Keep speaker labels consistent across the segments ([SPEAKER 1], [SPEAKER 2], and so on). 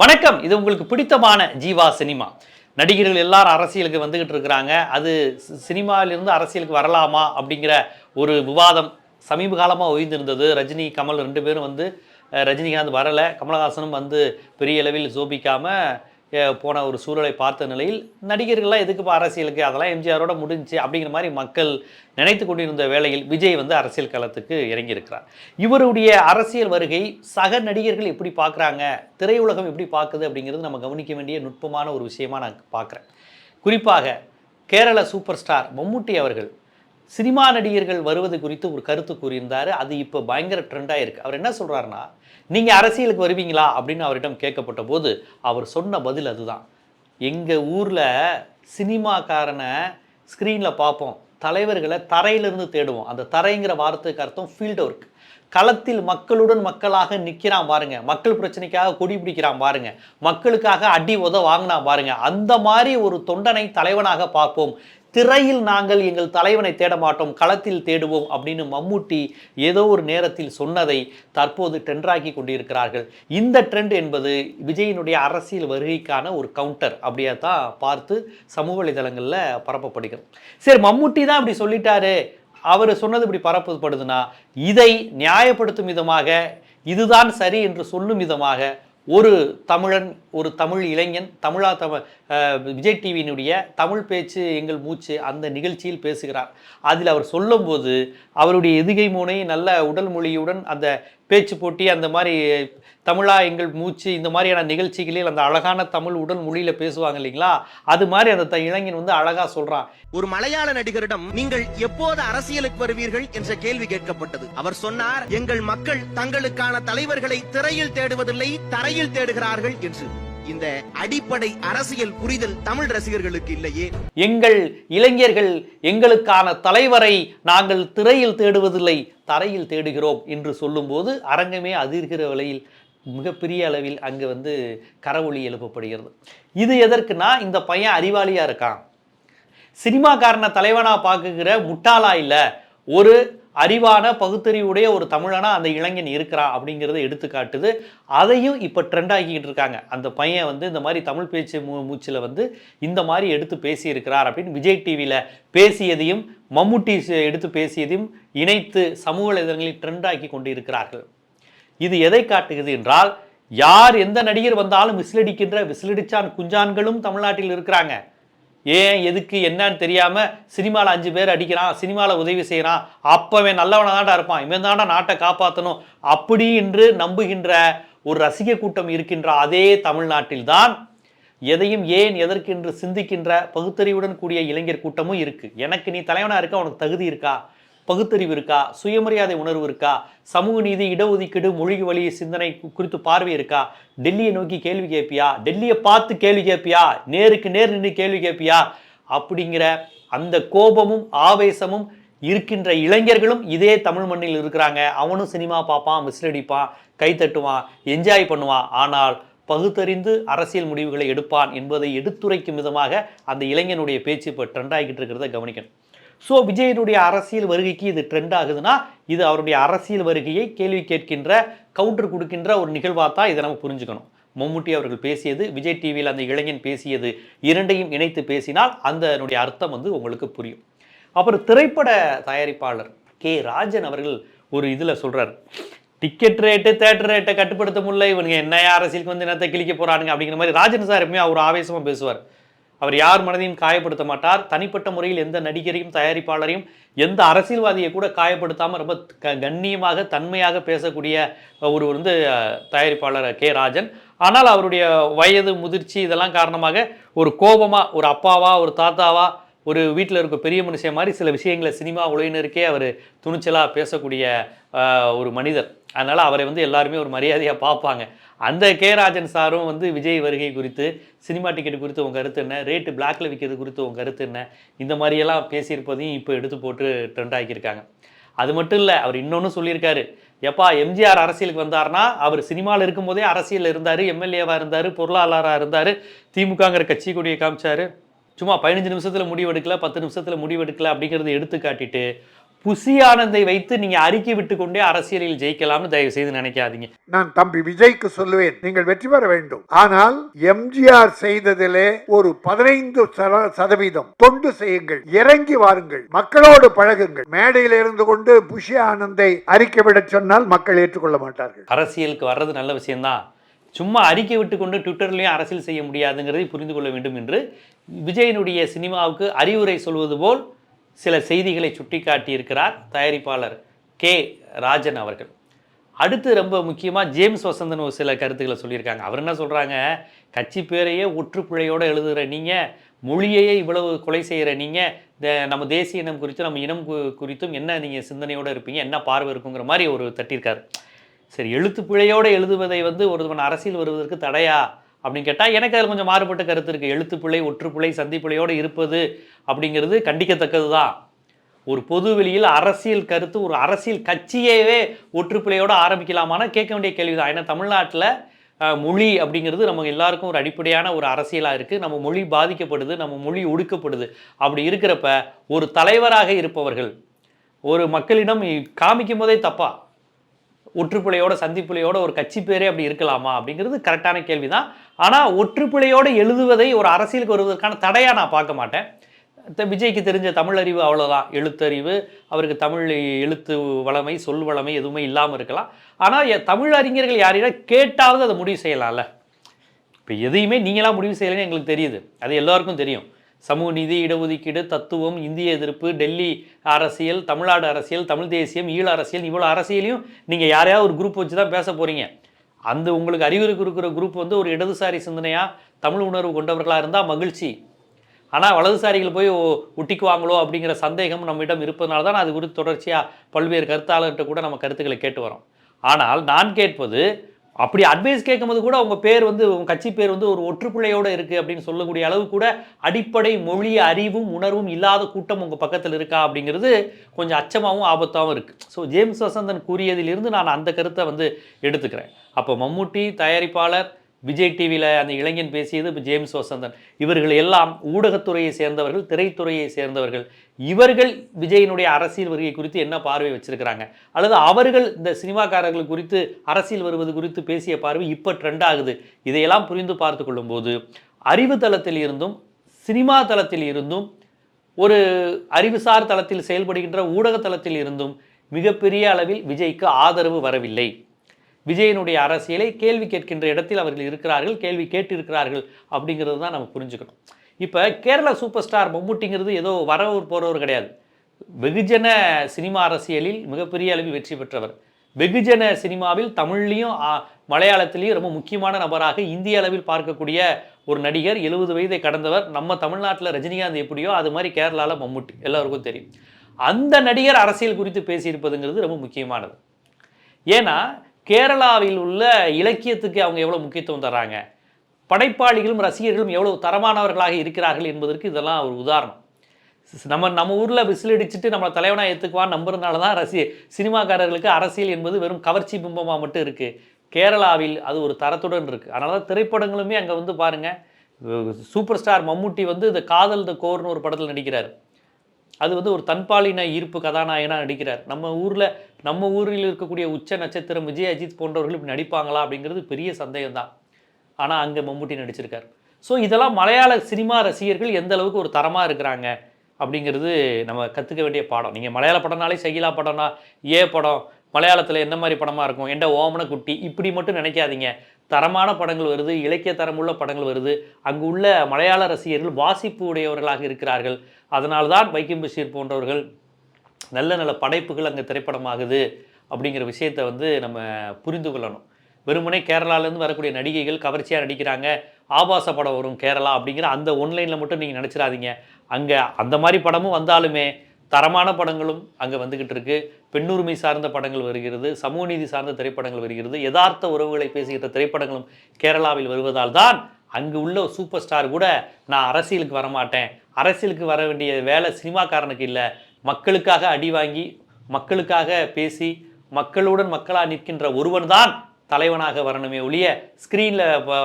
[SPEAKER 1] வணக்கம். இது உங்களுக்கு பிடித்தமான ஜீவா சினிமா. நடிகர்கள் எல்லாரும் அரசியலுக்கு வந்துகிட்டு இருக்கிறாங்க. அது சினிமாவிலிருந்து அரசியலுக்கு வரலாமா அப்படிங்கிற ஒரு விவாதம் சமீப காலமாக ஓய்ந்திருந்தது ரஜினி கமல் ரெண்டு பேரும் வந்து ரஜினிகாந்த் வரலை. கமலஹாசனும் வந்து பெரிய அளவில் சோபிக்காமல் போன ஒரு சூழலை பார்த்த நிலையில் நடிகர்கள்லாம் எதுக்கு இப்போ அரசியலுக்கு? அதெல்லாம் எம்ஜிஆரோட முடிஞ்சுச்சு அப்படிங்கிற மாதிரி மக்கள் நினைத்து கொண்டிருந்த வேளையில் விஜய் வந்து அரசியல் களத்துக்கு இறங்கியிருக்கிறார். இவருடைய அரசியல் வருகை சக நடிகர்கள் எப்படி பார்க்குறாங்க? திரையுலகம் எப்படி பார்க்குது அப்படிங்கிறது நம்ம கவனிக்க வேண்டிய நுட்பமான ஒரு விஷயமா நான் பார்க்குறேன். குறிப்பாக கேரள சூப்பர் ஸ்டார் மம்முட்டி அவர்கள் சினிமா நடிகர்கள் வருவது குறித்து ஒரு கருத்து கூறியிருந்தார். அது இப்போ பயங்கர ட்ரெண்டாக இருக்குது அவர் என்ன சொல்கிறாருன்னா நீங்கள் அரசியலுக்கு வருவீங்களா? அப்படின்னு அவரிடம் கேட்கப்பட்ட போது அவர் சொன்ன பதில் அதுதான். எங்கள் ஊரில் சினிமாக்காரனை ஸ்க்ரீனில் பார்ப்போம். தலைவர்களை தரையிலிருந்து தேடுவோம். அந்த தரைங்கிற வார்த்தைக்கு அர்த்தம் ஃபீல்டு ஒர்க் களத்தில் மக்களுடன் மக்களாக நிற்கிறான் பாருங்க. மக்கள் பிரச்சனைக்காக கொடி பிடிக்கிறான் பாருங்க. மக்களுக்காக அடி உத வாங்கினா பாருங்க. அந்த மாதிரி ஒரு தொண்டனை தலைவனாக பார்ப்போம். திரையில் நாங்கள் எங்கள் தலைவனை தேட மாட்டோம் களத்தில் தேடுவோம் அப்படின்னு மம்முட்டி ஏதோ ஒரு நேரத்தில் சொன்னதை தற்போது ட்ரெண்டாக்கி கொண்டிருக்கிறார்கள். இந்த ட்ரெண்ட் என்பது விஜயினுடைய அரசியல் வருகைக்கான ஒரு கவுண்டர் அப்படியே தான் பார்த்து சமூக வலைதளங்களில் பரப்பப்படுகிறது. சரி மம்முட்டி தான் அப்படி சொல்லிட்டாரு. அவர் சொன்னது இப்படி பரப்பப்படுதுன்னா இதை நியாயப்படுத்தும் விதமாக இதுதான் சரி என்று சொல்லும் விதமாக ஒரு தமிழன் ஒரு தமிழ் இளைஞன் தமிழா தம விஜய் டிவியினுடைய தமிழ் பேச்சு எங்கள் மூச்சு அந்த நிகழ்ச்சியில் பேசுகிறார். அதில் அவர் சொல்லும்போது அவருடைய எதுகை மூனை நல்ல உடல் மொழியுடன் அந்த பேச்சு போட்டி அந்த மாதிரி தமிழா எங்கள் மூச்சு இந்த மாதிரியான நிகழ்ச்சிகளில் அந்த அழகான தமிழ் உடல் மொழியில் பேசுவாங்க இல்லைங்களா? அது மாதிரி அந்த த- இளைஞன் வந்து அழகாக சொல்கிறான்
[SPEAKER 2] ஒரு மலையாள நடிகரிடம் நீங்கள் எப்போது அரசியலுக்கு வருவீர்கள் என்ற கேள்வி கேட்கப்பட்டது. அவர் சொன்னார் எங்கள் மக்கள் தங்களுக்கான தலைவர்களை திரையில் தேடுவதில்லை தரையில் தேடுகிறார்கள் என்று. இந்த அடிப்படை அரசியல் புரிதல் தமிழ் ரசிகர்களுக்கு இல்லையே?
[SPEAKER 1] எங்கள் இளைஞர்கள் எங்களுக்கான தலைவரை நாங்கள் திரையில் தேடுவதில்லை தரையில் தேடுகிறோம் என்று சொல்லும்போது அரங்கமே அதிர்கிற வகையில் மிகப்பெரிய அளவில் அங்கே வந்து கரவொளி எழுப்பப்படுகிறது. இது எதற்குனா இந்த பையன் அறிவாளியாக இருக்கான். சினிமாக்காரனை தலைவனாக பார்க்குகிற முட்டாளா இல்லை. ஒரு அறிவான பகுத்தறிவுடைய ஒரு தமிழனா அந்த இளைஞன் இருக்கிறான் அப்படிங்கிறத எடுத்து காட்டுது அதையும் இப்போ ட்ரெண்ட் ஆக்கிக்கிட்டு இருக்காங்க. அந்த பையன் வந்து இந்த மாதிரி தமிழ் பேச்சு மூ மூச்சில் வந்து இந்த மாதிரி எடுத்து பேசியிருக்கிறார் அப்படின்னு விஜய் டிவியில் பேசியதையும் மம்முட்டி எடுத்து பேசியதையும் இணைத்து சமூக வலைதளங்களில் ட்ரெண்ட் ஆக்கி கொண்டு இருக்கிறார்கள் இது எதை காட்டுகிறது என்றால் யார் எந்த நடிகர் வந்தாலும் விசிலடிக்கின்ற விசிலடிச்சான் குஞ்சான்களும் தமிழ்நாட்டில் இருக்கிறாங்க. ஏன் எதுக்கு என்னன்னு தெரியாமல் சினிமாவில் அஞ்சு பேர் அடிக்கிறான் சினிமாவில் உதவி செய்கிறான் அப்போவே நல்லவனாக தான்டா இருப்பான். இவன் தாண்டா நாட்டை காப்பாற்றணும் அப்படி என்று நம்புகின்ற ஒரு ரசிக கூட்டம் இருக்கின்ற அதே தமிழ்நாட்டில்தான் எதையும் ஏன் எதற்கு என்று சிந்திக்கின்ற பகுத்தறிவுடன் கூடிய இளைஞர் கூட்டமும் இருக்குது எனக்கு நீ தலைவனாக இருக்க உனக்கு தகுதி இருக்கா? பகுத்தறிவு இருக்கா? சுயமரியாதை உணர்வு இருக்கா? சமூக நீதி இடஒதுக்கீடு மொழி வழி சிந்தனை குறித்து பார்வை இருக்கா? டெல்லியை நோக்கி கேள்வி கேட்பியா டெல்லியை பார்த்து கேள்வி கேட்பியா நேருக்கு நேர் நின்று கேள்வி கேட்பியா அப்படிங்கிற அந்த கோபமும் ஆவேசமும் இருக்கின்ற இளைஞர்களும் இதே தமிழ் மண்ணில் இருக்கிறாங்க. அவனும் சினிமா பார்ப்பான் விசிலடிப்பான் கை தட்டுவான் என்ஜாய் பண்ணுவான். ஆனால் பகுத்தறிந்து அரசியல் முடிவுகளை எடுப்பான் என்பதை எடுத்துரைக்கும் விதமாக அந்த இளைஞனுடைய பேச்சு இப்போ ட்ரெண்ட் ஆகிட்டு இருக்கிறத கவனிக்கணும். ஸோ விஜயனுடைய அரசியல் வருகைக்கு இது ட்ரெண்ட் ஆகுதுன்னா இது அவருடைய அரசியல் வருகையை கேள்வி கேட்கின்ற கவுண்டர் கொடுக்கின்ற ஒரு நிகழ்வாக தான் இதை நம்ம புரிஞ்சுக்கணும். மம்முட்டி அவர்கள் பேசியது விஜய் டிவியில் அந்த இளைஞன் பேசியது இரண்டையும் இணைத்து பேசினால் அதனுடைய அர்த்தம் வந்து உங்களுக்கு புரியும். அப்புறம் திரைப்பட தயாரிப்பாளர் கே. ராஜன் அவர்கள் ஒரு இதில் சொல்கிறார் டிக்கெட் ரேட்டு தேட்டர் ரேட்டை கட்டுப்படுத்த முடியல இவனுங்க என்ன அரசியலுக்கு வந்து என்னத்தை கிழிக்க போகிறானுங்க அப்படிங்கிற மாதிரி ராஜன் சார் எப்பவுமே அவர் ஆவேசமாக பேசுவார். அவர் யார் மனதையும் காயப்படுத்த மாட்டார். தனிப்பட்ட முறையில் எந்த நடிகரையும் தயாரிப்பாளரையும் எந்த அரசியல்வாதியை கூட காயப்படுத்தாமல் ரொம்ப க கண்ணியமாக தன்மையாக பேசக்கூடிய ஒரு வந்து தயாரிப்பாளர் கே. ராஜன். ஆனால் அவருடைய வயது முதிர்ச்சி இதெல்லாம் காரணமாக ஒரு கோபமாக ஒரு அப்பாவா ஒரு தாத்தாவா ஒரு வீட்டில் இருக்க பெரிய மனுஷன் மாதிரி சில விஷயங்களை சினிமா உலகினருக்கே அவர் துணிச்சலாக பேசக்கூடிய ஒரு மனிதர். அதனால் அவரை வந்து எல்லாருமே ஒரு மரியாதையாக பார்ப்பாங்க. அந்த கே. ராஜன் சாரும் வந்து விஜய் வருகை குறித்து சினிமா டிக்கெட் குறித்து உங்கள் கருத்து என்ன? ரேட்டு பிளாக்ல விற்கிறது குறித்து உங்கள் கருத்து என்ன? இந்த மாதிரியெல்லாம் பேசியிருப்பதையும் இப்போ எடுத்து போட்டு ட்ரெண்ட் ஆக்கியிருக்காங்க. அது மட்டும் இல்லை அவர் இன்னொன்று சொல்லியிருக்காரு. எப்பா எம்ஜிஆர் அரசியலுக்கு வந்தார்னா அவர் சினிமாவில் இருக்கும்போதே அரசியலில் இருந்தார் எம்எல்ஏவாக இருந்தார் பொருளாளராக இருந்தார் திமுகங்கிற கட்சி கொடியை காமிச்சார். சும்மா பதினஞ்சு நிமிஷத்தில் முடிவெடுக்கல பத்து நிமிஷத்தில் முடிவெடுக்கல அப்படிங்கிறத எடுத்து காட்டிட்டு புசி ஆனந்தை வைத்து நீங்க அறிக்கை விட்டு கொண்டே அரசியலில் ஜெயிக்கலாம்னு தயவு செய்து நினைக்காதீங்க.
[SPEAKER 3] நான் தம்பி விஜய்க்கு சொல்லுவேன் நீங்கள் வெற்றி பெற வேண்டும். ஆனால் எம்ஜிஆர் செய்ததிலே ஒரு பதினைந்து சதவீதம். தொண்டு செய்யுங்கள் இறங்கி வாருங்கள் மக்களோடு பழகுங்கள். மேடையில் இருந்து கொண்டு புஷி ஆனந்தை அறிக்கை விட சொன்னால் மக்கள் ஏற்றுக்கொள்ள மாட்டார்கள்.
[SPEAKER 1] அரசியலுக்கு வர்றது நல்ல விஷயம்தான். சும்மா அறிக்கை விட்டு கொண்டு ட்விட்டர்லேயும் அரசியல் செய்ய முடியாதுங்கிறதை புரிந்து கொள்ள வேண்டும் என்று விஜயனுடைய சினிமாவுக்கு அறிவுரை சொல்வது போல் சில செய்திகளை சுட்டிக்காட்டியிருக்கிறார் தயாரிப்பாளர் கே ராஜன் அவர்கள். அடுத்து ரொம்ப முக்கியமாக ஜேம்ஸ் வசந்தன் ஒரு சில கருத்துக்களை சொல்லியிருக்காங்க. அவர் என்ன சொல்கிறாங்க கட்சி பேரையே ஒற்றுப்பிழையோடு எழுதுகிற நீங்கள் மொழியையே இவ்வளவு கொலை செய்கிற நீங்கள் இந்த நம்ம தேசிய இனம் குறித்தும் நம்ம இனம் குறித்தும் என்ன நீங்கள் சிந்தனையோடு இருப்பீங்க என்ன பார்வை இருக்குங்கிற மாதிரி ஒரு தட்டியிருக்காரு. சரி எழுத்து பிழையோடு எழுதுவதை வந்து ஒருவன் அரசியல் வருவதற்கு தடையா? அப்படின்னு கேட்டால் எனக்கு அதில் கொஞ்சம் மாறுபட்ட கருத்து இருக்குது எழுத்துப்பிழை ஒற்றுப்பிழை சந்திப்பிழையோடு இருப்பது அப்படிங்கிறது கண்டிக்கத்தக்கது தான் ஒரு பொது வெளியில் அரசியல் கருத்து ஒரு அரசியல் கட்சியவே ஒற்றுப்பிழையோடு ஆரம்பிக்கலாமான்னா கேட்க வேண்டிய கேள்வி தான் ஏன்னா தமிழ்நாட்டில் மொழி அப்படிங்கிறது நம்ம எல்லாருக்கும் ஒரு அடிப்படையான ஒரு அரசியலாக இருக்குது நம்ம மொழி பாதிக்கப்படுது நம்ம மொழி ஒடுக்கப்படுது. அப்படி இருக்கிறப்ப ஒரு தலைவராக இருப்பவர்கள் ஒரு மக்களிடம் காமிக்கும் போதே தப்பா? ஒற்றுப்பிழையோட சந்திப்பிழையோட ஒரு கட்சி பேரே அப்படி இருக்கலாமா அப்படிங்கிறது கரெக்டான கேள்வி தான் ஆனால் ஒற்றுப்பிழையோடு எழுதுவதை ஒரு அரசியலுக்கு வருவதற்கான தடையாக நான் பார்க்க மாட்டேன். விஜய்க்கு தெரிஞ்ச தமிழ் அறிவு அவ்வளோதான் எழுத்தறிவு அவருக்கு தமிழ் எழுத்து வளமை சொல் வளமை எதுவுமே இல்லாமல் இருக்கலாம். ஆனால் தமிழ் அறிஞர்கள் யாரையும் கேட்டாவது அதை முடிவு செய்யலாம்ல. இப்போ எதையுமே நீங்களாம் முடிவு செய்யலைன்னு எங்களுக்கு தெரியுது. அது எல்லாருக்கும் தெரியும். சமூக நீதி இடஒதுக்கீடு தத்துவம் இந்திய எதிர்ப்பு டெல்லி அரசியல் தமிழ்நாடு அரசியல் தமிழ் தேசியம் ஈழ அரசியல் இவ்வளோ அரசியலையும் நீங்கள் யாரையாவது ஒரு குரூப் வச்சு தான் பேச போகிறீங்க அந்த உங்களுக்கு அறிவுரைக்கு இருக்கிற குரூப் வந்து ஒரு இடதுசாரி சிந்தனையாக தமிழ் உணர்வு கொண்டவர்களாக இருந்தால் மகிழ்ச்சி. ஆனால் வலதுசாரிகள் போய் ஒட்டிக்குவாங்களோ அப்படிங்கிற சந்தேகம் நம்மிடம் இருப்பதனால தான் அது குறித்து தொடர்ச்சியாக பல்வேறு கருத்தாளர்கிட்ட கூட நம்ம கருத்துக்களை கேட்டு வரோம். ஆனால் நான் கேட்பது அப்படி அட்வைஸ் கேட்கும்போது கூட உங்கள் பேர் வந்து உங்கள் கட்சி பேர் வந்து ஒரு ஒற்றுப்புள்ளையோடு இருக்குது அப்படின்னு சொல்லக்கூடிய அளவு கூட அடிப்படை மொழி அறிவும் உணர்வும் இல்லாத கூட்டம் உங்கள் பக்கத்தில் இருக்கா அப்படிங்கிறது கொஞ்சம் அச்சமாகவும் ஆபத்தாகவும் இருக்குது ஸோ ஜேம்ஸ் வசந்தன் கூறியதிலிருந்து நான் அந்த கருத்தை வந்து எடுத்துக்கிறேன். அப்போ மம்முட்டி தயாரிப்பாளர் விஜய் டிவியில் அந்த இளைஞன் பேசியது இப்போ ஜேம்ஸ் வசந்தன். இவர்கள் எல்லாம் ஊடகத்துறையை சேர்ந்தவர்கள் திரைத்துறையை சேர்ந்தவர்கள். இவர்கள் விஜயினுடைய அரசியல் வருகை குறித்து என்ன பார்வை வச்சிருக்கிறாங்க? அல்லது அவர்கள் இந்த சினிமாக்காரர்கள் குறித்து அரசியல் வருவது குறித்து பேசிய பார்வை இப்போ ட்ரெண்ட் ஆகுது. இதையெல்லாம் புரிந்து பார்த்து கொள்ளும்போது அறிவு தளத்தில் இருந்தும் சினிமா தளத்தில் இருந்தும் ஒரு அறிவுசார் தளத்தில் செயல்படுகின்ற ஊடக தளத்தில் இருந்தும் மிகப்பெரிய அளவில் விஜய்க்கு ஆதரவு வரவில்லை. விஜயனுடைய அரசியலை கேள்வி கேட்கின்ற இடத்தில் அவர்கள் இருக்கிறார்கள் கேள்வி கேட்டிருக்கிறார்கள் அப்படிங்கிறது தான் நம்ம புரிஞ்சுக்கணும். இப்போ கேரள சூப்பர் ஸ்டார் மம்முட்டிங்கிறது ஏதோ வரவர் போகிறவர் கிடையாது. வெகுஜன சினிமா அரசியலில் மிகப்பெரிய அளவில் வெற்றி பெற்றவர். வெகுஜன சினிமாவில் தமிழ்லையும் மலையாளத்திலையும் ரொம்ப முக்கியமான நபராக இந்திய அளவில் பார்க்கக்கூடிய ஒரு நடிகர் எழுபது வயதை கடந்தவர் நம்ம தமிழ்நாட்டில் ரஜினிகாந்த் எப்படியோ அது மாதிரி கேரளாவில் மம்முட்டி எல்லாருக்கும் தெரியும். அந்த நடிகர் அரசியல் குறித்து பேசியிருப்பதுங்கிறது ரொம்ப முக்கியமானது. ஏன்னா கேரளாவில் உள்ள இலக்கியத்துக்கு அவங்க எவ்வளோ முக்கியத்துவம் தராங்க படைப்பாளிகளும் ரசிகர்களும் எவ்வளோ தரமானவர்களாக இருக்கிறார்கள் என்பதற்கு இதெல்லாம் ஒரு உதாரணம். நம்ம நம்ம ஊரில் விசில் அடிச்சுட்டு நம்மளை தலைவனாக ஏற்றுக்குவான்னு நம்புறதுனால தான் ரசி சினிமாக்காரர்களுக்கு அரசியல் என்பது வெறும் கவர்ச்சி பிம்பமாக மட்டும் இருக்குது கேரளாவில் அது ஒரு தரத்துடன் இருக்குது அதனால தான் திரைப்படங்களுமே அங்கே வந்து பாருங்கள் சூப்பர் ஸ்டார் மம்முட்டி வந்து இந்த காதல் த கோர்னு ஒரு படத்தில் நடிக்கிறார். அது வந்து ஒரு தன்பாலின ஈர்ப்பு கதாநாயகனாக நடிக்கிறார். நம்ம ஊரில் நம்ம ஊரில் இருக்கக்கூடிய உச்ச நட்சத்திரம் விஜய் அஜித் போன்றவர்கள் இப்படி நடிப்பாங்களா அப்படிங்கிறது பெரிய சந்தேகம் தான் ஆனால் அங்கே மம்முட்டி நடிச்சிருக்கார். ஸோ இதெல்லாம் மலையாள சினிமா ரசிகர்கள் எந்த அளவுக்கு ஒரு தரமாக இருக்கிறாங்க அப்படிங்கிறது நம்ம கற்றுக்க வேண்டிய பாடம். நீங்கள் மலையாள படம்னாலே சகிலா படம்னா ஏ படம் மலையாளத்தில் என்ன மாதிரி படமாக இருக்கும்? எந்த ஓமன குட்டி இப்படி மட்டும் நினைக்காதீங்க. தரமான படங்கள் வருது இலக்கிய தரமுள்ள படங்கள் வருது. அங்கு உள்ள மலையாள ரசிகர்கள் வாசிப்பு உடையவர்களாக இருக்கிறார்கள். அதனால்தான் வைக்கம் பஷீர் போன்றவர்கள் நல்ல நல்ல படைப்புகள் அங்கே திரைப்படமாகுது அப்படிங்கிற விஷயத்தை வந்து நம்ம புரிந்து கொள்ளணும். வெறுமனே கேரளாலேருந்து வரக்கூடிய நடிகைகள் கவர்ச்சியாக நடிக்கிறாங்க. ஆபாச படம் வரும் கேரளா அப்படிங்கிற அந்த ஒன்லைனில் மட்டும் நீங்கள் நினச்சிடாதீங்க. அங்கே அந்த மாதிரி படமும் வந்தாலுமே தரமான படங்களும் அங்கே வந்துக்கிட்டு இருக்கு. பெண்ணுரிமை சார்ந்த படங்கள் வருகிறது. சமூக நீதி சார்ந்த திரைப்படங்கள் வருகிறது. யதார்த்த உறவுகளை பேசுகிற திரைப்படங்களும் கேரளாவில் வருவதால் தான் அங்கு உள்ள சூப்பர் ஸ்டார் கூட நான் அரசியலுக்கு வரமாட்டேன். அரசியலுக்கு வர வேண்டிய வேலை சினிமாக்காரனுக்கு இல்லை. மக்களுக்காக அடி வாங்கி மக்களுக்காக பேசி மக்களுடன் மக்களாக நிற்கின்ற ஒருவன் தான் தலைவனாக வரணுமே ஒழிய ஸ்க்ரீனில்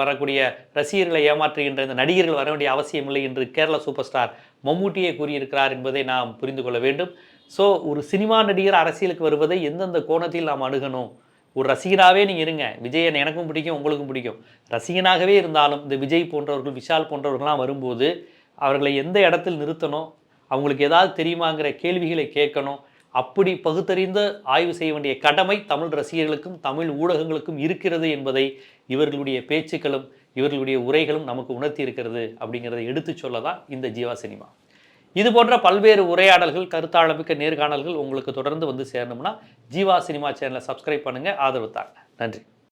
[SPEAKER 1] வரக்கூடிய ரசிகர்களை ஏமாற்றுகின்ற இந்த நடிகர்கள் வர வேண்டிய அவசியம் இல்லை என்று கேரள சூப்பர் ஸ்டார் மம்மூட்டியே கூறியிருக்கிறார் என்பதை நாம் புரிந்து கொள்ள வேண்டும். ஸோ ஒரு சினிமா நடிகர் அரசியலுக்கு வருவதை எந்தெந்த கோணத்தில் நாம் அணுகணும்? ஒரு ரசிகனாகவே நீங்கள் இருங்க. விஜயன் எனக்கும் பிடிக்கும் உங்களுக்கும் பிடிக்கும். ரசிகனாகவே இருந்தாலும் இந்த விஜய் போன்றவர்கள் விஷால் போன்றவர்கள்லாம் வரும்போது அவர்களை எந்த இடத்தில் நிறுத்தணும்? அவங்களுக்கு ஏதாவது தெரியுமாங்கிற கேள்விகளை கேட்கணும். அப்படி பகுத்தறிந்து ஆய்வு செய்ய வேண்டிய கடமை தமிழ் ரசிகர்களுக்கும் தமிழ் ஊடகங்களுக்கும் இருக்கிறது என்பதை இவர்களுடைய பேச்சுக்களும் இவர்களுடைய உரைகளும் நமக்கு உணர்த்தி இருக்கிறது அப்படிங்கிறதை எடுத்து சொல்ல தான் இந்த ஜீவா சினிமா. இது போன்ற பல்வேறு உரையாடல்கள் கருத்தாளமிக்க நேர்காணல்கள் உங்களுக்கு தொடர்ந்து வந்து சேரணும்னா ஜீவா சினிமா சேனலை சப்ஸ்கிரைப் பண்ணுங்கள் ஆதரவு தாங்க. நன்றி.